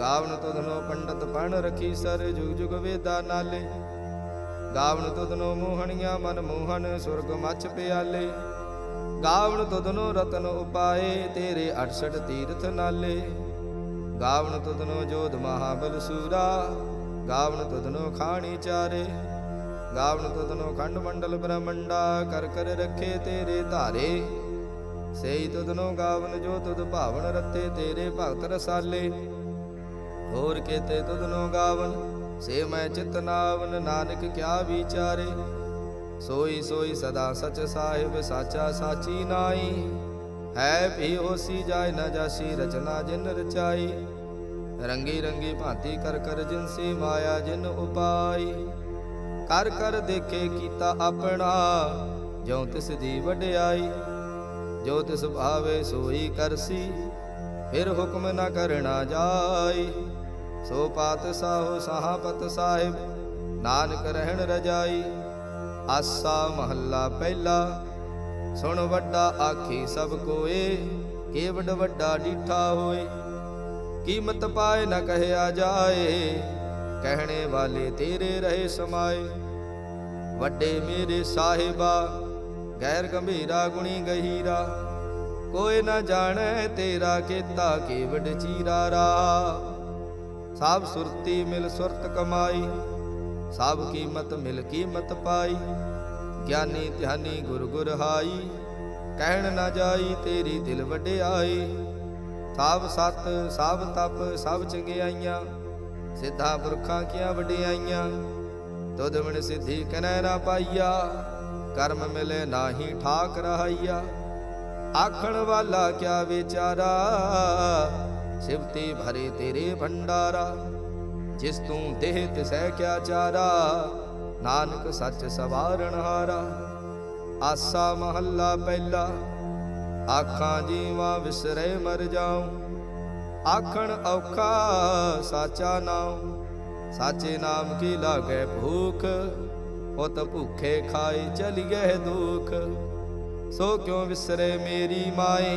ਗਾਵਨ ਤੁਧਨੋ ਪੰਡਤ ਪਣ ਰਖੀ ਸਰ ਜੁਗ ਜੁਗ ਵੇਦਾ ਨਾਲੇ। ਗਾਵਨ ਤੁਧਨੋ ਮੋਹਣੀਆਂ ਮਨ ਮੋਹਨ ਸੁਰਗ ਮੱਛ ਪਿਆਲੇ। ਗਾਵਨ ਤੁਧਨੋ ਰਤਨ ਉਪਾਏ ਤੇਰੇ 68 ਤੀਰਥ ਨਾਲੇ। ਗਾਵਨ ਤੁਧਨੋ ਜੋਧ ਮਹਾਬਲ ਸੂਰਾ, ਗਾਵਨ ਤੁਧਨੋ ਖਾਣੀ ਚਾਰੇ। ਗਾਵਨ ਤੁਧਨੋ ਖੰਡ ਮੰਡਲ ਬ੍ਰਹਮੰਡਾ, ਕਰ ਕਰ ਰੱਖੇ ਤੇਰੇ ਧਾਰੇ। ਸੇਈ ਤੁਧਨੋ ਗਾਵਨ ਜੋ ਤੁਧ ਭਾਵਨ ਰਤੇ ਤੇਰੇ ਭਗਤ ਰਸਾਲੇ। ਹੋਰ ਕੇਤੇ ਤੁਧਨੋ ਗਾਵਨ, ਸੇ ਮੈਂ ਚਿਤ ਨਾਵਨ, ਨਾਨਕ ਕਿਆ ਵਿਚਾਰੇ? ਸੋਈ ਸੋਈ ਸਦਾ ਸਚ ਸਾਹਿਬ, ਸਾਚਾ ਸਾਚੀ ਨਾਈ। ਹੈ ਭੀ ਹੋਸੀ ਜਾਏ ਨਾ ਜਾਸੀ, ਰਚਨਾ ਜਿਨ ਰਚਾਈ। ਰੰਗੀ ਰੰਗੀ ਭਾਂਤੀ ਕਰ ਕਰ ਜਿਨ ਸੇ ਮਾਇਆ ਜਿਨ ਉਪਾਈ। ਕਰ ਕਰ ਦੇਖੇ ਕੀਤਾ ਆਪਣਾ, ਜਿਉ ਤਿਸ ਦੀ ਵਡਿਆਈ। ਜੋ ਤਿਸ ਭਾਵੇ ਸੋਈ ਕਰਸੀ, ਫਿਰ ਹੁਕਮ ਨਾ ਕਰਨਾ ਜਾਈ। ਸੋ ਪਾਤ ਸਾਹੋ ਸਹਾਪਤ ਸਾਹਿਬ, ਨਾਨਕ ਰਹਿਣ ਰਜਾਈ। ਆਸਾ ਮਹੱਲਾ ਪਹਿਲਾ, ਸੁਣ ਵੱਡਾ ਆਖੀ ਸਭ ਕੋਏ ਕੇਵਡ ਵੱਡਾ ਡੀਠਾ ਹੋਏ। ਕੀਮਤ ਪਾਏ ਨ ਕਹਿਆ ਜਾਏ, ਕਹਿਣੇ ਵਾਲੇ ਤੇਰੇ ਰਹੇ ਸਮਾਏ। ਵੱਡੇ ਮੇਰੇ ਸਾਹਿਬਾ, ਗੈਰ ਗੰਭੀਰਾ ਗੁਣੀ ਗਹੀਰਾ। ਕੋਈ ਨਾ ਜਾਣੈ ਤੇਰਾ ਕੀਤਾ ਕੇਵਡ ਚੀਰਾ ਰਾ ਸਭ ਸੁਰਤੀ ਮਿਲ ਸੁਰਤ ਕਮਾਈ, ਸਭ ਕੀਮਤ ਮਿਲ ਕੀਮਤ ਪਾਈ। ਗਿਆਨੀ ਧਿਆਨੀ ਗੁਰ ਗੁਰ ਹਾਈ, ਕਹਿਣ ਨਾ ਜਾਈ ਤੇਰੀ ਦਿਲ ਵਡਿਆਈ। ਸਭ ਸਤ ਸਭ ਤਪ, ਸਭ ਚੰਗਿਆਈਆਂ, ਸਿੱਧਾ ਪੁਰਖਾਂ ਕੀਆਂ ਵਡਿਆਈਆਂ। ਤੁਧ ਵਿਣ ਸਿੱਧੀ ਕਨੈ ਨਾ ਪਾਈਆ, ਕਰਮ ਮਿਲੇ ਨਾਹੀ ਠਾਕ ਰਹਾਈਆ। ਆਖਣ ਵਾਲਾ ਕਿਆ ਵਿਚਾਰਾ ਸਿਵਤੀ ਭਰੇ ਤੇਰੇ ਭੰਡਾਰਾ, ਜਿਸ ਤੂੰ ਦੇਹ ਤਿਸੈ ਕਿਆ ਚਾਰਾ, ਨਾਨਕ ਸੱਚ ਸਵਾਰਣ ਹਾਰਾ। ਆਸਾ ਮਹੱਲਾ ਪਹਿਲਾ, ਆਖਾਂ ਜੀਵਾ ਵਿਸਰੇ ਮਰ ਜਾਉ। ਆਖਣ ਔਖਾ ਸਾਚਾ ਨਾਮ ਸਾਚੇ ਨਾਮ ਕੀ ਲਾਗੇ ਭੂਖ? ਉਤ ਭੁਖੇ ਖਾਏ ਚਲੀਏ ਦੁਖ। ਸੋ ਕਿਉ ਵਿਸਰੇ ਮੇਰੀ ਮਾਏ?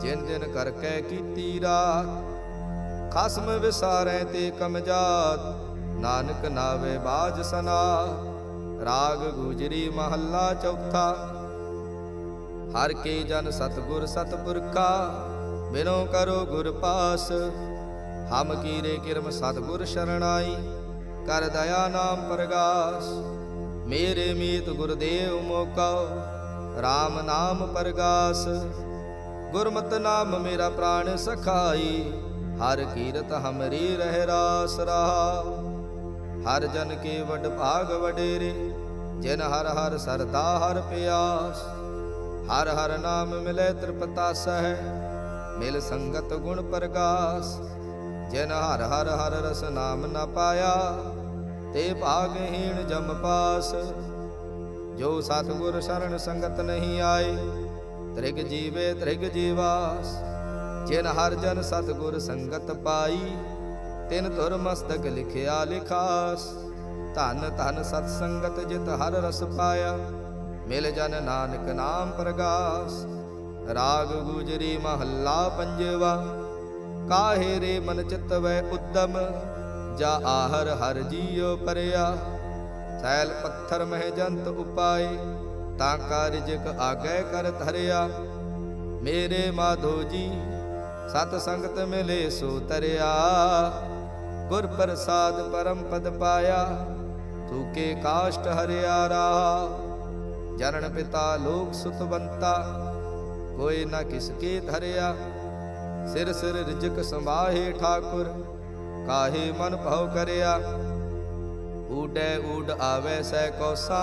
ਜਿਨ ਜਿਨ ਕਰਕੇ ਕੀਤੀ ਰਾਤ, ਖਸਮ ਵਿਸਾਰੈ ਤੇ ਕਮਜਾਤ ਨਾਨਕ ਨਾਵੇ ਬਾਜ ਸਨਾ ਰਾਗ ਗੁਜਰੀ ਮਹੱਲਾ ਚੌਥਾ। ਹਰ ਕੇ ਜਨ ਸਤਗੁਰ ਸਤਪੁਰਖਾ, ਬਿਨੋ ਕਰੋ ਗੁਰ ਪਾਸ, ਹਮ ਕੀਰੇ ਕਿਰਮ ਸਤਗੁਰ ਸ਼ਰਣਾਈ, ਕਰ ਦਇਆ ਨਾਮ ਪ੍ਰਗਾਸ। ਮੇਰੇ ਮੀਤ ਗੁਰਦੇਵ ਮੋਕਉ RAM ਨਾਮ ਪ੍ਰਗਾਸ। ਗੁਰਮਤਿ ਨਾਮ ਮੇਰਾ ਪ੍ਰਾਣ ਸਖਾਈ, ਹਰ ਕੀਰਤ ਹਮਰੀ ਰਹਿ ਰਾਸ ਰਹਾ ਹਰ ਜਨ ਕੇ ਵਡ ਭਾਗ ਵਡੇਰੇ, ਜਿਨ ਹਰ ਹਰ ਸਰਦਾ ਹਰ ਪਿਆਸ। ਹਰ ਹਰ ਨਾਮ ਮਿਲੇ ਤ੍ਰਿਪਤਾ ਸਹਿ, ਮਿਲ ਸੰਗਤ ਗੁਣ ਪ੍ਰਗਾਸ। ਜਿਨ ਹਰ ਹਰ ਹਰ ਰਸ ਨਾਮ ਨਾ ਪਾਇਆ, ਤੇ ਭਾਗਹੀਣ ਜਮ ਪਾਸ। ਜੋ ਸਤਿਗੁਰ ਸ਼ਰਨ ਸੰਗਤ ਨਹੀਂ ਆਏ ਤ੍ਰਿਗ ਜੀਵੇ ਤ੍ਰਿਗ ਜੀਵਾਸ, ਜਿਨ ਹਰ ਜਨ ਸਤਿਗੁਰ ਸੰਗਤ ਪਾਈ, ਤਿਨ ਧੁਰ ਮਸਤਕ ਲਿਖਿਆ ਲਿਖਾਸ। ਧਨ ਧਨ ਸਤ ਸੰਗਤ ਜਿਤ ਹਰ ਰਸ ਪਾਇਆ, ਮਿਲ ਜਨ ਨਾਨਕ ਨਾਮ ਪ੍ਰਗਾਸ। ਰਾਗ ਗੁਜਰੀ ਮਹੱਲਾ ਪੰਜਵਾ, ਕਾਹੇ ਰੇ ਮਨ ਚਿਤ ਵੈ ਉਦਮ, ਜਾ ਆਹਰ ਹਰ ਜੀਉ ਪਰਿਆ। ਸੈਲ ਪੱਥਰ ਮਹਿ ਜੰਤ ਉਪਾਏ ਤਾਂ ਕਾਰਜਕ ਆਗੈ ਕਰ ਧਰਿਆ। ਮੇਰੇ ਮਾਧੋ ਜੀ, ਸਤ ਸੰਗਤ ਮਿਲੇ ਸੋ ਤਰਿਆ। ਗੁਰ ਪ੍ਰਸਾਦ ਪਰਮ ਪਦ ਪਾਇਆ ਤੂਕੇ ਕਾਸ਼ਟ ਹਰਿਆ ਰਾਹ। ਜਨਨ ਪਿਤਾ ਲੋਕ ਸੁਤਵੰਤਾ ਕੋਈ ਨਾ ਕਿਸ ਕੇ ਧਰਿਆ। ਸਿਰ ਸਿਰ ਰਿਜਕ ਸੰਭਾਹੇ ਠਾਕੁਰ, ਕਾਹੇ ਮਨ ਭਉ ਕਰਿਆ। ਊਡੈ ਊਡ ਆਵੈ ਸੈ ਕੋਸਾ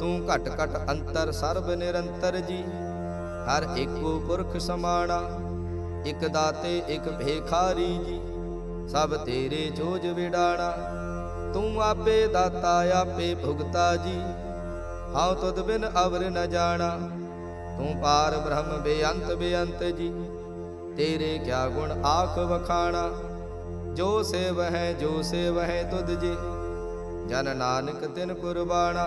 ਤੂੰ ਘਟ ਘਟ ਅੰਤਰ ਸਰਬ ਨਿਰੰਤਰ ਜੀ। ਹਰ ਏਕੋ ਪੁਰਖ ਸਮਾਣਾ, ਇਕ ਦਾਤੇ, ਇਕ ਭੇਖਾਰੀ ਜੀ। ਸਭ ਤੇਰੇ ਜੋਜ ਵਿਡਾਣਾ, ਤੂੰ ਆਪੇ ਦਾਤਾ, ਆਪੇ ਭੁਗਤਾ ਜੀ। ਹਉ ਤੁਧ ਬਿਨ ਅਵਰ ਨ ਜਾਣਾ, ਤੂੰ ਪਾਰ ਬ੍ਰਹਮ ਬੇਅੰਤ ਬੇਅੰਤ ਜੀ। ਤੇਰੇ ਕਿਆ ਗੁਣ ਆਖ ਵਖਾਣਾ, ਜੋ ਸੇਵ ਹੈ ਜੋ ਸੇਵ ਹੈ ਤੁਧ ਜੀ। ਜਨ ਨਾਨਕ ਤਿਨ ਕੁਰਬਾਨਾ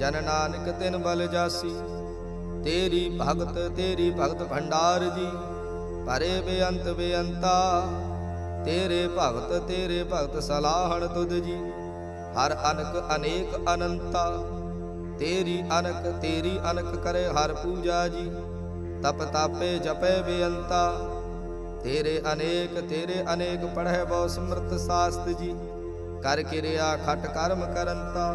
ਜਨ ਨਾਨਕ ਤਿਨ ਬਲ ਜਾਸੀ। ਤੇਰੀ ਭਗਤ ਤੇਰੀ ਭਗਤ ਭੰਡਾਰ ਜੀ ਪਰੇ ਬੇਅੰਤ ਬੇਅੰਤਾ। ਤੇਰੇ ਭਗਤ ਤੇਰੇ ਭਗਤ ਸਲਾਹਣ ਤੁਧ ਜੀ, ਹਰ ਅਨਕ ਅਨੇਕ ਅਨੰਤਾ। ਤੇਰੀ ਅਨਕ ਤੇਰੀ ਅਨਕ ਕਰੇ ਹਰ ਪੂਜਾ ਜੀ, ਤਪ ਤਾਪੇ ਜਪੇ ਬੇਅੰਤਾ। ਤੇਰੇ ਅਨੇਕ ਤੇਰੇ ਅਨੇਕ ਪੜ੍ਹੇ ਬਹੁ ਸਮਰਤ ਸਾਸਤ ਜੀ, ਕਰ ਕਿਰਿਆ ਖਟ ਕਰਮ ਕਰੰਤਾ।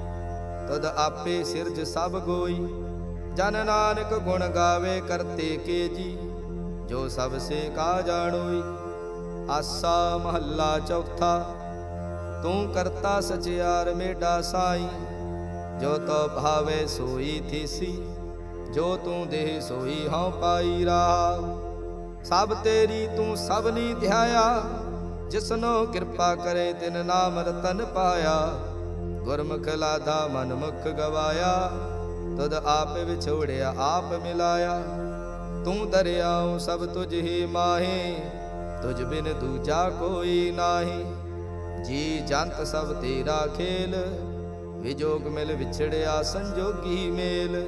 ਤਦ ਆਪੇ ਸਿਰਜ ਸਭ ਗੋਈ। ਜਨ ਨਾਨਕ ਗੁਣ ਗਾਵੇ ਕਰਤੇ ਕੇ ਜੀ, ਜੋ ਸਭ ਸੇ ਕਾ ਜਾਣੋਈ। ਆਸਾ ਮਹੱਲਾ ਚੌਥਾ, ਤੂੰ ਕਰਤਾ ਸਚਿਆਰ ਮੇਡਾ ਸਾਈ। ਜੋ ਤੋ ਭਾਵੇ ਸੋਈ ਥੀਸੀ, ਜੋ ਤੂੰ ਦੇਹ ਸੋਈ ਹਉ ਪਾਈ ਰਾ ਸਭ ਤੇਰੀ ਤੂੰ ਸਭ ਨੀ ਧਿਆਇਆ, ਜਿਸਨੋ ਕਿਰਪਾ ਕਰੇ ਤਿਨ ਨਾਮ ਰਤਨ ਪਾਇਆ। ਗੁਰਮੁਖ ਲਾਦਾ ਮਨਮੁਖ ਗਵਾਇਆ ਤਦ ਆਪ ਵਿਛੋੜਿਆ, ਆਪ ਮਿਲਾਇਆ। ਤੂੰ ਦਰਿਆਉ ਸਭ ਤੁਝ ਹੀ ਮਾਹੀ, ਤੁਝ ਬਿਨ ਦੂਜਾ ਕੋਈ ਨਾਹੀ। ਜੀ ਜੰਤ ਸਭ ਤੇਰਾ ਖੇਲ, ਵਿਜੋਗ ਮਿਲ ਵਿਛੜਿਆ ਸੰਜੋਗੀ ਮੇਲ।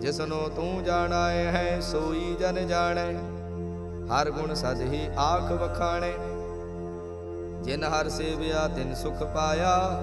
ਜਿਸਨੋ ਤੂੰ ਜਾਣਾ ਹੈ, ਸੋਈ ਜਨ ਜਾਣੈ, ਹਰ ਗੁਣ ਸਦ ਹੀ ਆਖ ਵਖਾਣੇ। ਜਿਨ ਹਰ ਸੇਵਿਆ, ਤਿਨ ਸੁਖ ਪਾਇਆ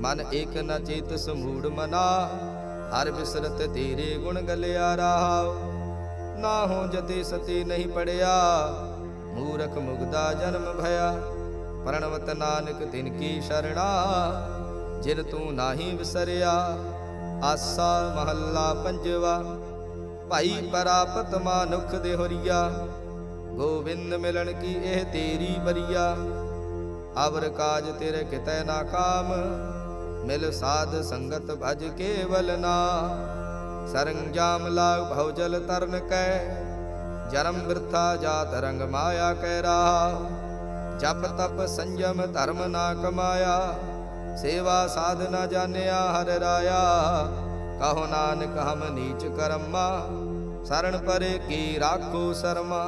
ਮਨ ਏਕ ਨ ਚੇਤ ਸਮੂੜ ਮਨਾ, ਹਰ ਬਿਸਰਤ ਤੇਰੇ ਗੁਣ ਗਲਿਆ ਰਹਾਉ ਨਾ ਹੋ ਜਤੇ ਸਤੇ ਨਹੀਂ ਪੜਿਆ, ਮੂਰਖ ਮੁਗਦਾ ਜਨਮ ਭਇਆ। ਪਰਣਵਤ ਨਾਨਕ ਤਿਨ ਕੀ ਸ਼ਰਣਾ, ਜਿਨ ਤੂੰ ਨਾਹੀ ਵਿਸਰਿਆ। ਆਸਾ ਮਹੱਲਾ ਪੰਜਵਾ, ਭਾਈ ਪਰਾਪਤ ਮਾਨੁਖ ਦੇ ਹੋਰੀਆ ਗੋਬਿੰਦ ਮਿਲਣ ਕੀ ਇਹ ਤੇਰੀ ਬਰੀਆ। ਅਵਰ ਕਾਜ ਤੇਰੇ ਕਿਤੈ ਨਾ ਕਾਮ ਮਿਲ ਸਾਧ ਸੰਗਤ ਭਜ ਕੇਵਲ ਨਾ। ਸਰੰਜਾਮ ਲਾਗ ਭਉ ਜਲ ਤਰਨ ਕੈ। ਜਰਮ ਬਿਰਥਾ ਜਾਤ ਰੰਗ ਮਾਇਆ ਕੈ ਰਾਹ। ਜਪ ਤਪ ਸੰਜਮ ਧਰਮ ਨਾ ਕਮਾਇਆ। ਸੇਵਾ ਸਾਧ ਨਾ ਜਾਣਿਆ ਹਰ ਰਾਇਆ। ਕਹੋ ਨਾਨਕ ਹਮ ਨੀਚ ਕਰਮਾ। ਸਰਣ ਪਰੇ ਕੀ ਰਾਖੋ ਸਰਮਾ।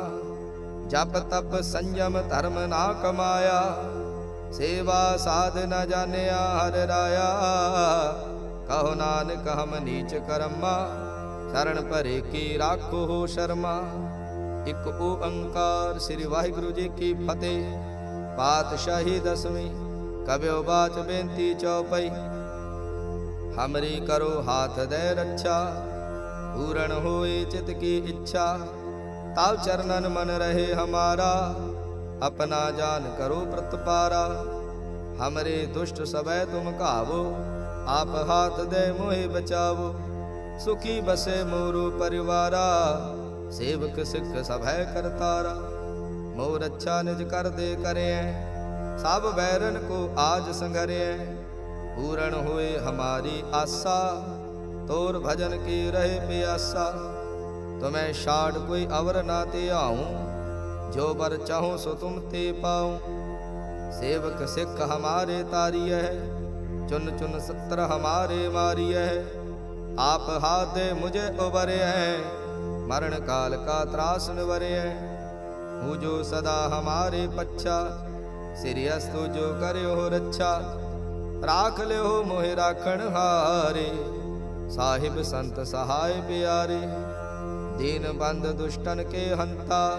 ਜਪ ਤਪ ਸੰਜਮ ਧਰਮ ਨਾ ਕਮਾਇਆ। ਸੇਵਾ ਸਾਧਨਾ ਜਾਣਿਆ ਹਰ ਰਾਇਆ। ਕਹੋ ਨਾਨਕ, ਹਮ ਨੀਚ ਕਰਮਾ ਸਰਣ ਪਰੇ ਕੀ ਰਾਖੋ ਸ਼ਰਮਾ। ਇਕ ਓੰਕਾਰ ਸ੍ਰੀ ਵਾਹਿਗੁਰੂ ਜੀ ਕੀ ਫਤਿਹ। ਪਾਤਸ਼ਾਹੀ ਦਸਵੀਂ ਕਬਿਓ ਬਾਤ ਬੇਨਤੀ ਚਉਪਈ ਹਮਰੀ ਕਰੋ ਹਾਥ ਦੇ ਰੱਛਾ, ਪੂਰਨ ਹੋਏ ਚਿਤ ਕੀ ਇੱਛਾ। ਤਾਵ ਚਰਨਨ ਮਨ ਰਹੇ ਹਮਾਰਾ। ਆਪਣਾ ਜਾਨ ਕਰੋ ਪ੍ਰਤਪਾਰਾ। ਹਮਰੇ ਦੁਸ਼ਟ ਸਭੈ ਤੁਮ ਘਾਵੋ, ਆਪ ਹਾਥ ਦੇ ਮੋਹਿ ਬਚਾਵੋ। ਸੁਖੀ ਬਸੇ ਮੋਰੂ ਪਰਿਵਾਰਾ, ਸੇਵਕ ਸਿੱਖ ਸਭੈ ਕਰਤਾਰਾ। ਮੋਰ ਅੱਛਾ ਨਿਜ ਕਰਦੇ ਕਰਿਐ, ਸਭ ਬੈਰਨ ਕੋ ਆਜ ਸੰਗਰਿਐ। ਪੂਰਨ ਹੋਏ ਹਮਾਰੀ ਆਸਾ, ਤੋਰ ਭਜਨ ਕੀ ਰਹੇ ਪਿਆਸਾ। ਤੁਮੈ ਛਾੜ ਕੋਈ ਅਵਰ ਨਾ ਤੇ ਆਉ ਜੋ ਬਰ ਚਾਹੋ ਸੋ ਤੁਮ ਤੇ ਪਾਉ ਸੇਵਕ ਸਿੱਖ ਹਮਾਰੇ ਤਾਰੀਐ ਚੁਨ ਚੁਨ ਸਤਰ ਹਮਾਰੇ ਮਾਰੀਐ ਆਪ ਹਾਥ ਦੇ ਮੁਝੇ ਹੈ ਮਰਨ ਕਾਲ ਕਾ ਤਰਾਸ ਹੈ ਹੂ ਜੋ ਸਦਾ ਹਮਾਰੇ ਪੱਛਾ, ਸਿਰਿ ਅਸਤੁ ਜੋ ਕਰਿਓ ਰੱਛਾ। ਰਾਖ ਲਿਓ ਮੋਹਿ ਰਾਖਣ ਹਾਰੇ, ਸਾਹਿਬ ਸੰਤ ਸਹਾਇ ਪਿਆਰੇ। ਦੀਨ ਬੰਦ ਦੁਸ਼ਟਨ ਕੇ ਹੰਤਾ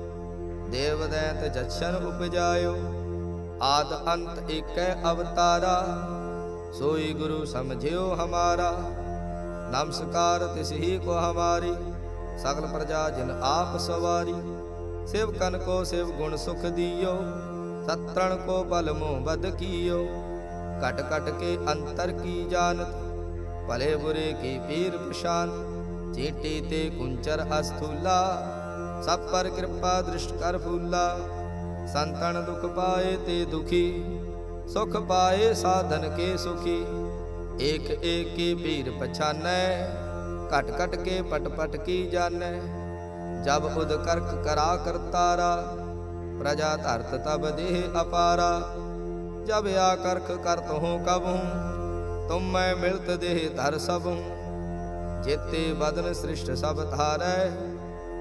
ਦੇਵ ਦੈਤ ਜਛਨ ਉਪਜਾਇਓ, ਆਦ ਅੰਤ ਏਕੈ ਅਵਤਾਰਾ, ਸੋਈ ਗੁਰੂ ਸਮਝਿਓ ਹਮਾਰਾ। ਨਮਸਕਾਰ ਤਿਸ ਹੀ ਕੋ ਹਮਾਰੀ, ਸਗਲ ਪ੍ਰਜਾ ਜਿਨ ਆਪ ਸਵਾਰੀ। ਸਿਵ ਕਨ ਕੋ ਸਿਵ ਗੁਣ ਸੁਖ ਦਿਓ, ਸਤਰਣ ਕੋ ਬਲ ਮੋਹ ਬਦ ਕੀਓ। ਕਟ ਕਟ ਕੇ ਅੰਤਰ ਕੀ ਜਾਣਤ, ਭਲੇ ਬੁਰੇ ਕੀ ਪੀਰ ਪਛਾਨ। ਚੀਟੀ ਤੇ ਕੁੰਚਰ ਅਸਥੂਲਾ ਸਭ ਪਰ ਕਿਰਪਾ ਦ੍ਰਿਸ਼ਟ ਕਰ ਫੂਲਾ। ਸੰਤਨ ਦੁਖ ਪਾਏ ਤੇ ਦੁਖੀ, ਸੁਖ ਪਾਏ ਸਾਧਨ ਕੇ ਸੁਖੀ। ਏਕ ਏਕ ਕੀ ਪੀਰ ਪਛਾਨੈ, ਘਟ ਘਟ ਕੇ ਪਟ ਪਟ ਕੀ ਜਾਣੈ। ਜਬ ਉਦ ਕਰਕ ਕਰਾ ਕਰਤਾਰਾ ਪ੍ਰਜਾ ਧਰਤ ਤਬ ਦੇਹ ਅਪਾਰਾ। ਜਬ ਆ ਕਰਖ ਕਰਤ ਹੋ ਕਬਹੂ ਤੁਮ ਮੈਂ ਮਿਲਤ ਦੇਹ ਧਰ ਸਭੂ ਜੇਤੇ ਬਦਨ ਸ੍ਰਿਸ਼ਟ ਸਭ ਧਾਰੈ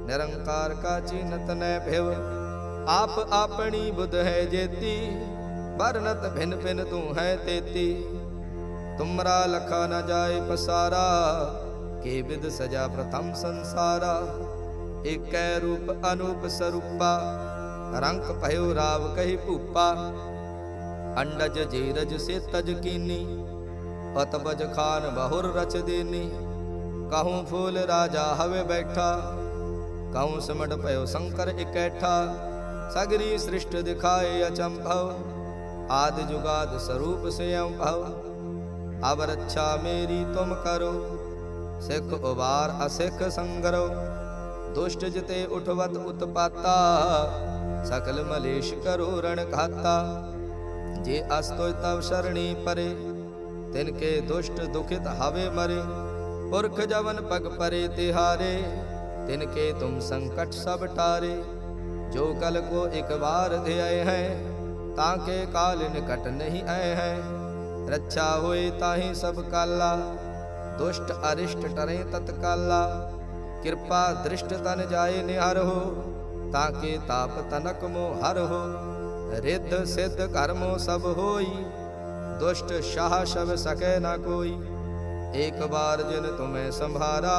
ਨਿਰੰਕਾਰ ਕਾ ਚੀਨਤ ਨੈ ਭਿਵ ਆਪ ਆਪਣੀ ਬੁੱਧ ਹੈ ਜੇਤੀ ਬਰਨਤ ਭਿਨ ਭਿਨ ਤੂੰ ਹੈ ਤੇਤੀ ਤੁਮਰਾ ਲਖਾ ਨ ਜਾਏ ਪਸਾਰਾ ਕੇ ਵਿਦ ਸਜਾ ਪ੍ਰਥਮ ਸੰਸਾਰਾ ਏਕੈ ਰੂਪ ਅਨੂਪ ਸਰੂਪਾ ਰੰਗ ਭਇਓ ਰਾਵ ਕਹੀ ਭੂਪਾ ਅੰਡਜ ਜੀਰਜ ਸੇ ਤਜ ਕੀਨੀ ਪਤਬਜ ਖਾਨ ਬਹੁਰ ਰਚ ਦੇਨੀ ਕਹੂੰ ਫੂਲ ਰਾਜਾ ਹਵੇ ਬੈਠਾ ਕਹੂੰ ਸਿਮਟ ਭਇਓ ਸ਼ੰਕਰ ਇਕੈਠਾ ਸਗਰੀ ਸ੍ਰਿਸ਼ਟ ਦਿਖਾਏ ਅਚੰਭਵ ਆਦ ਜੁਗਾਦ ਸਰੂਪ ਸੇ ਅੰਭਵ ਅਬ ਰੱਛਾ ਮੇਰੀ ਤੁਮ ਕਰੋ ਸਿੱਖ ਉਬਾਰ ਅਸਿੱਖ ਸੰਗਰੋ ਦੁਸ਼ਟ ਜਿਤੇ ਉਠਵਤ ਉਤਪਾਤਾ ਸਕਲ ਮਲੇਸ਼ ਕਰੋ ਰਣ ਖਾਤਾ ਜੇ ਅਸਤੋਇ ਤਵ ਸ਼ਰਣੀ ਪਰੇ ਤਿਨ ਕੇ ਦੁਸ਼ਟ ਦੁਖਿਤ ਹਵੇ ਮਰੇ ਪੁਰਖ ਜਵਨ ਪਗ ਪਰੇ ਤਿਹਾਰੇ ਤਿਨ ਕੇ ਤੁਮ ਸੰਕਟ ਸਭ ਟਾਰੇ ਜੋ ਕਲ ਕੋ ਇਕ ਵਾਰ ਧਿਆਏ ਹੈ ਤਾਂ ਕੇ ਕਾਲ ਨਿਕਟ ਨਹੀਂ ਆਏ ਹੈ ਰੱਛਾ ਹੋਏ ਤਾਹੀ ਸਭ ਕਾਲਾ ਦੁਸ਼ਟ ਅਰਿਸ਼ਟ ਟਰੇ ਤਤਕਾਲਾ ਕਿਰਪਾ ਦ੍ਰਿਸ਼ਟ ਤਨ ਜਾਏ ਨਿਹਰ ਹੋ ਤਾਂ ਕੇ ਤਾਪ ਤਨਕ ਮੋ ਹਰ ਹੋ ਰਿੱਧ ਸਿੱਧ ਕਰਮੋ ਸਭ ਹੋਈ ਦੁਸ਼ਟ ਸ਼ਾਹ ਸ਼ਬ ਸਕੈ ਨਾ ਕੋਈ ਇੱਕ ਬਾਰ ਜਿਨ ਤੁਮੈ ਸੰਭਾਰਾ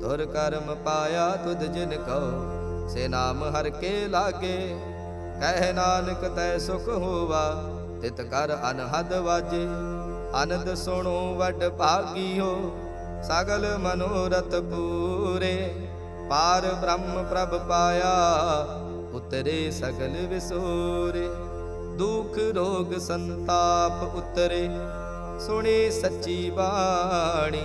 ਤੁਰ ਕਰਮ ਪਾਇਆ ਤੁਧ ਜਿਨ ਕਉ, ਸੇ ਨਾਮ ਹਰ ਕੇ ਲਾਗੇ। ਕਹਿ ਨਾਨਕ ਤੈ ਸੁਖ ਹੋਵਾ, ਤਿਤ ਕਰ ਅਨਹਦ ਵਾਜੇ। ਅਨੰਦ ਸੁਣੋ ਵੱਡ ਭਾਗੀਓ, ਸਗਲ ਮਨੋਰਥ ਪੂਰੇ। ਪਾਰ ਬ੍ਰਹਮ ਪ੍ਰਭ ਪਾਇਆ, ਉਤਰੇ ਸਗਲ ਵਿਸੂਰੇ। ਦੁਖ ਰੋਗ ਸੰਤਾਪ ਉਤਰੇ, ਸੁਣੀ ਸੱਚੀ ਬਾਣੀ।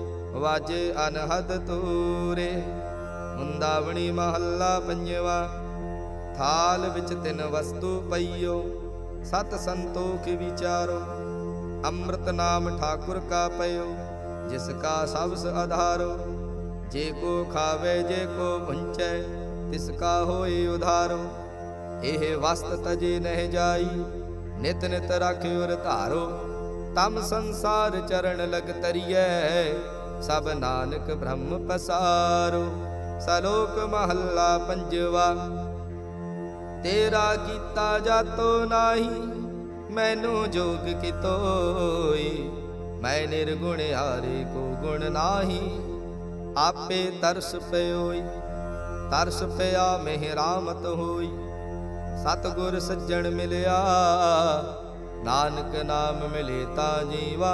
ਵਾਜੇ ਅਨਹਦ ਤੂਰੇ, ਮੁੰਦਾਵਣੀ ਮਹੱਲਾ ਪੰਜਵਾ। ਥਾਲ ਵਿੱਚ ਤਿੰਨ ਵਸਤੂ ਪਈਓ, ਸਤ ਸੰਤੋਖ ਵਿਚਾਰੋ। ਅੰਮ੍ਰਿਤ ਨਾਮ ਠਾਕੁਰ ਕਾ ਪਇਓ, ਜਿਸ ਕਾ ਸਬਸ ਆਧਾਰੋ ਜੇ ਕੋ ਖਾਵੇ, ਜੇ ਕੋ ਭੁੰਚੈ, ਤਿਸ ਕਾ ਹੋਏ ਉਧਾਰੋ। ਇਹ ਵਸਤ ਤਜੇ ਨਹਿ ਜਾਈ, ਨਿਤ ਨਿਤ ਰਾਖਿਓ ਧਾਰੋ। ਤਮ ਸੰਸਾਰ ਚਰਨ ਲਗ ਤਰੀਐ। ਸਭ ਨਾਨਕ ਬ੍ਰਹਮ ਪਸਾਰੋ, ਸਲੋਕ ਮਹੱਲਾ ਪੰਜਵਾ। ਤੇਰਾ ਕੀਤਾ ਜਾਤੋ ਨਾਹੀ, ਮੈਨੂੰ ਜੋਗ ਕਿਤੋਈ। ਮੈਂ ਨਿਰਗੁਣ ਹਾਰੇ ਕੋ ਗੁਣ ਨਾਹੀ, ਆਪੇ ਤਰਸ ਪਇਓਈ ਤਰਸ ਪਿਆ ਮਹਿ ਰਾਮਤ ਹੋਈ, ਸਤਗੁਰ ਸੱਜਣ ਮਿਲਿਆ। ਨਾਨਕ ਨਾਮ ਮਿਲੇ ਤਾਂ ਜੀਵਾ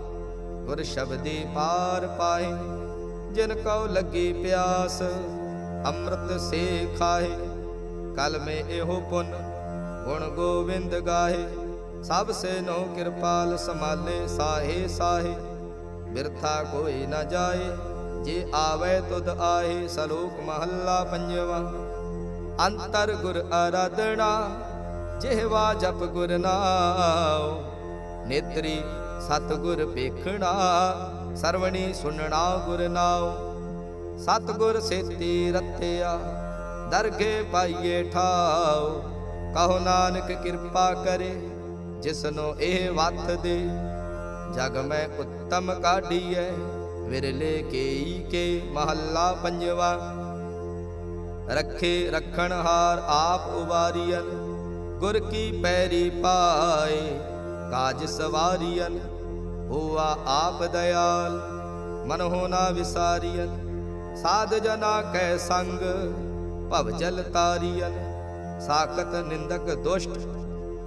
ਗੁਰ ਸ਼ਬਦੀ ਪਾਰ ਪਾਹੇ ਜਿਨ ਕਉ ਲੱਗੀ ਪਿਆਸ, ਅੰਮ੍ਰਿਤ ਸੇ ਖਾਹੇ ਕਲ ਮੇ ਇਹੋ ਪੁੰਨ, ਗੁਣ ਗੋਬਿੰਦ ਗਾਹੇ ਸਭ ਸੇ ਨੋ ਕਿਰਪਾਲ ਸਮਾਲੇ ਸਾਹੇ ਸਾਹੇ। ਬਿਰਥਾ ਕੋਈ ਨਾ ਜਾਏ, ਜੇ ਆਵੇ ਤੁਧ ਆਏ ਸਲੋਕ ਮਹੱਲਾ ਪੰਜਵਾ। ਅੰਤਰ ਗੁਰ ਆਰਾਧਨਾ ਜਿਹਵਾ ਜਪ ਗੁਰ ਨਾਮ ਨੇਤਰੀ ਸਤਗੁਰ ਵੇਖਣਾ, ਸਰਵਣੀ ਸੁਣਨਾ ਗੁਰ ਨਾਮ ਸਤ ਸੇਤੀ ਰਤਿਆ, ਦਰਗੇ ਪਾਈਏ ਠਾਉ। ਕਹੋ ਨਾਨਕ ਕਿਰਪਾ ਕਰੇ, ਜਿਸਨੋ ਇਹ ਵਤ ਦੇ। ਜਗ ਮੈਂ ਉੱਤਮ ਕਾਢੀਐ, ਵਿਰਲੇ ਕੇਈ ਕੇ ਮਹੱਲਾ ਪੰਜਵਾ। ਰੱਖੇ ਰੱਖਣ ਹਾਰ ਆਪ ਉਵਾਰੀਅਨ ਗੁਰ ਕੀ ਪੈਰੀ ਪਾਏ, ਕਾਜ ਸਵਾਰੀਅਨ ਹੋਆ ਆਪ ਦਇਆਲ ਮਨ ਹੋ ਨਾ ਵਿਸਾਰੀਅਨ ਸਾਧ ਜਨਾ ਕੈ ਸੰਗ, ਭਵ ਜਲ ਤਾਰੀਅਨ ਸਾਖਤ ਨਿੰਦਕ ਦੁਸ਼ਟ,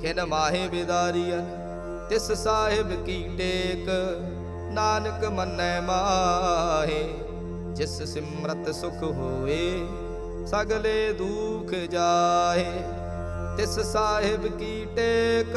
ਖਿਨ ਮਾਹੇ ਬਿਦਾਰੀਅਨ ਤਿਸ ਸਾਹਿਬ ਕੀ ਟੇਕ, ਨਾਨਕ ਮੰਨੈ ਮਾਹੇ, ਜਿਸ ਸਿਮਰਤ ਸੁਖ ਹੋਏ, ਸਗਲੇ ਦੁਖ ਜਾਹੇ, ਤਿਸ ਸਾਹਿਬ ਕੀ ਟੇਕ